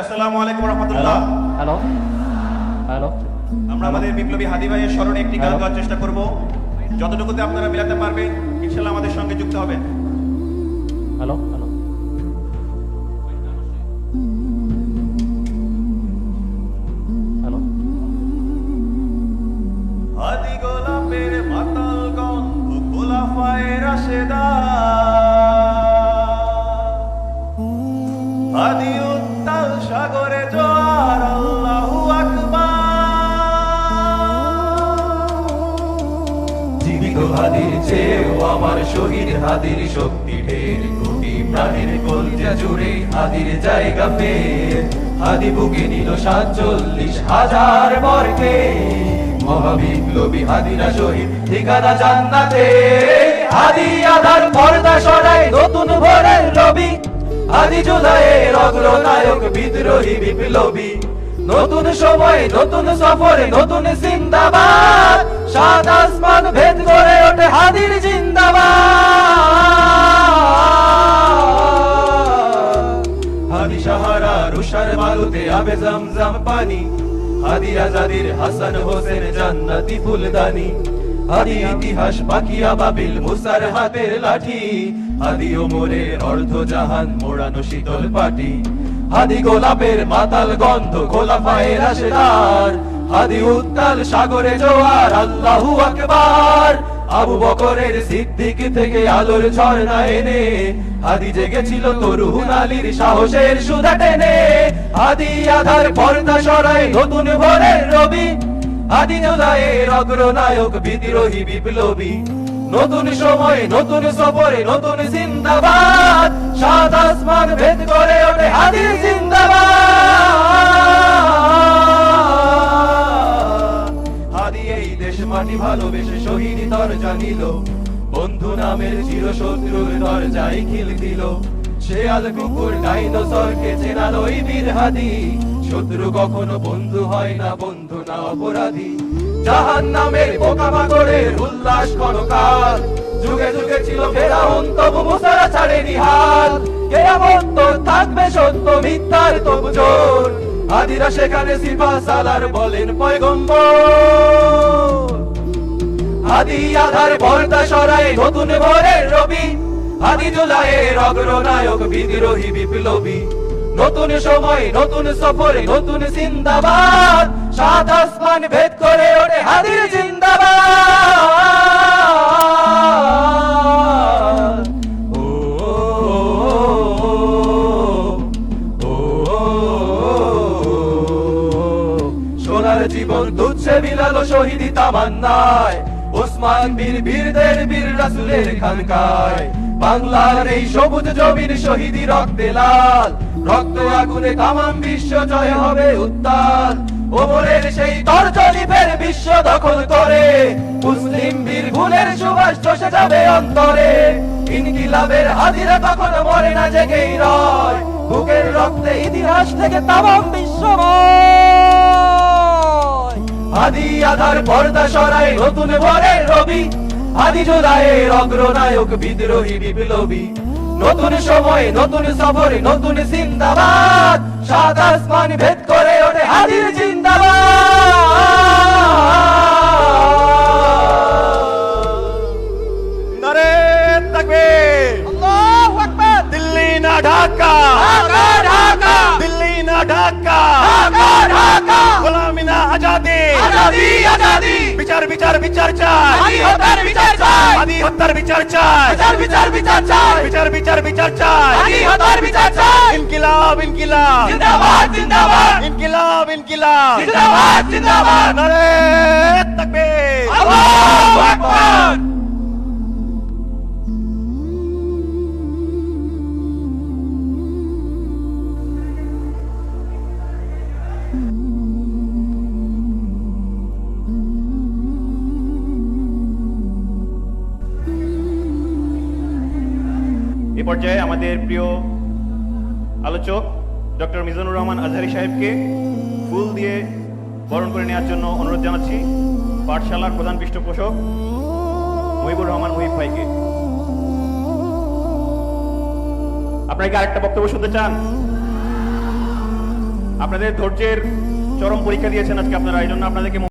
আসসালামু আলাইকুম রহমতুল্লাহ। Hello hello আমরা আমাদের বিপ্লবী হাদি ভাইয়ের স্মরণে একটি গান গাওয়ার চেষ্টা করব। যতটুকুতে আপনারা মিলাতে পারবেন ইনশাল্লাহ আমাদের সঙ্গে যুক্ত হবেন হ্যালো হ্যালো। হ্যালো। হাদি গোলাপের মাতাল গন্ধ গোলাফায় রাশেদা। সাগরে জোয়ার, আল্লাহু জীবিত হাদির চেয়েও আমার শহীদ হাদির শক্তি ঢের। কোটি প্রাণের কলজা জুড়ে হাদির জায়গা ফের। হাদি বুকে নিল সাতচল্লিশ হাজার বর্গে। মহাবিপ্লবী হাদিরা শহীদ, ঠিকানা জান্নাতে। হাদি আধার, পর্দা সরাই, নতুন ভোরের রবি বিদ্রোহী বিপ্লবী। নতুন সময় নতুন সফরে নতুন জিন্দাবাদ। সাত আসমান ভেদ করে ওঠে হাদির জিন্দাবাদ। হাদি সাহারা রুষার মালুতে আবে জমজম পানি। হাদি আজাদির হাসান হোসেন জান্নাতি ফুলদানি। হাদি ইতিহাস পাকিয়া বাবিল মুসার হাতের লাঠি। হাদি ওমরের অর্ধ জাহান মোড়ানো শীতল পাটি। হাদি গোলাপের মাতাল গন্ধ গোলাপায়ের আশেদার হাদি উত্তাল সাগরে জোয়ার, আল্লাহু আকবার। আবু বকরের সিদ্দিক থেকে আলোর ঝর্ণা এনে, হাদি জেগেছিল তরুণ আলীর সাহসের সুধা টেনে। হাদি আধার পর্দা সরাই নতুন ভোরের রবি। আদি জোলায়ের অগ্রনায়ক বিদ্রোহী বিপ্লবী। নতুন সময়, নতুন সফরে, নতুন জিন্দাবাদ। সাত আসমান ভেদ করে ওঠে হাদির জিন্দাবাদ। এই দেশ মাটি ভালোবেসে শহীদ দর জানিল। বন্ধু নামের চির শত্রুর দরজায় খিল দিল। শেয়াল কুকুর ডাইনোসরকে চেনাল বীর হাদি। শত্রু কখনো বন্ধু হয় না, বন্ধু না অপরাধী। জাহান নামের বোকামা করে উল্লাস ক্ষণকাল। যুগে যুগে ছিল ফেরাউন, তবু মুসারা ছাড়েনি হাল কেয়ামত তো থাকবে সত্য মিথ্যার তবু জোর? আদিরা সেখানে সিফা সালার বলেন, পয়গম্বর। আদি আধার পর্দা সরাই নতুন ভোরের রবি। আদি জুলাইয়ের অগ্রনায়ক, বিদ্রোহী বিপ্লবী। নতুন সময়, নতুন সফরে, নতুন জিন্দাবাদ। সাত আসমান ভেদ করে ওঠে হাদির জিন্দাবাদ। সোনার জীবন তুচ্ছে বিলালো শহীদি তামান্নায়। ওসমান বীর বীরদের বীর রাসুলের খানকায়। বাংলার এই সবুজ জমির শহীদি রক্তে লাল। রক্ত আগুনে তামাম বিশ্ব জয় হবে উত্তাল। ওমরের সেই তর্জনী ফের বিশ্ব দখল করে। মুসলিম বীর গুণের সুবাস চষে যাবে অন্তরে। ইনকিলাবের হাদিরা তখন মরে না জেগেই রয়। বুকের রক্তে ইতিহাস থেকে তামাম বিশ্বময় আদি আধার পর্দা সরাই নতুন ভোরের রবি। আদি জুলাইয়ের অগ্রনায়ক বিদ্রোহী বিপ্লবী। নতুন সময় নতুন সফরে নতুন জিন্দাবাদ। সাত আসমান ভেদ করে ওঠে হাদির জিন্দাবাদ। দিল্লি না ঢাকা। দিল্লি না ঢাকা। গোলামি না আজাদি। আজাদি আজাদি। বিচার বিচার বিচার চাই। হত্যার বিচার চাই। আদি হত্যার বিচার চাই। বিচার বিচার বিচার চাই আদি হত্যার বিচার চাই ইনকিলাব ইনকিলাব জিন্দাবাদ জিন্দাবাদ ইনকিলাব ইনকিলাব জিন্দাবাদ জিন্দাবাদ নারে তাকবীর আল্লাহু আকবার এ পর্যায়ে আমাদের প্রিয় আলোচক ডক্টর মিজানুর রহমান আজহারি সাহেবকে ফুল দিয়ে বরণ করে নেওয়ার জন্য অনুরোধ জানাচ্ছি। পাঠশালার প্রধান পৃষ্ঠপোষক মহিবুর রহমান মহিব ভাইকে। আপনারা কি আরেকটা বক্তব্য শুনতে চান? আপনাদের ধৈর্যের চরম পরীক্ষা দিয়েছেন আজকে আপনারা, এই জন্য আপনাদেরকে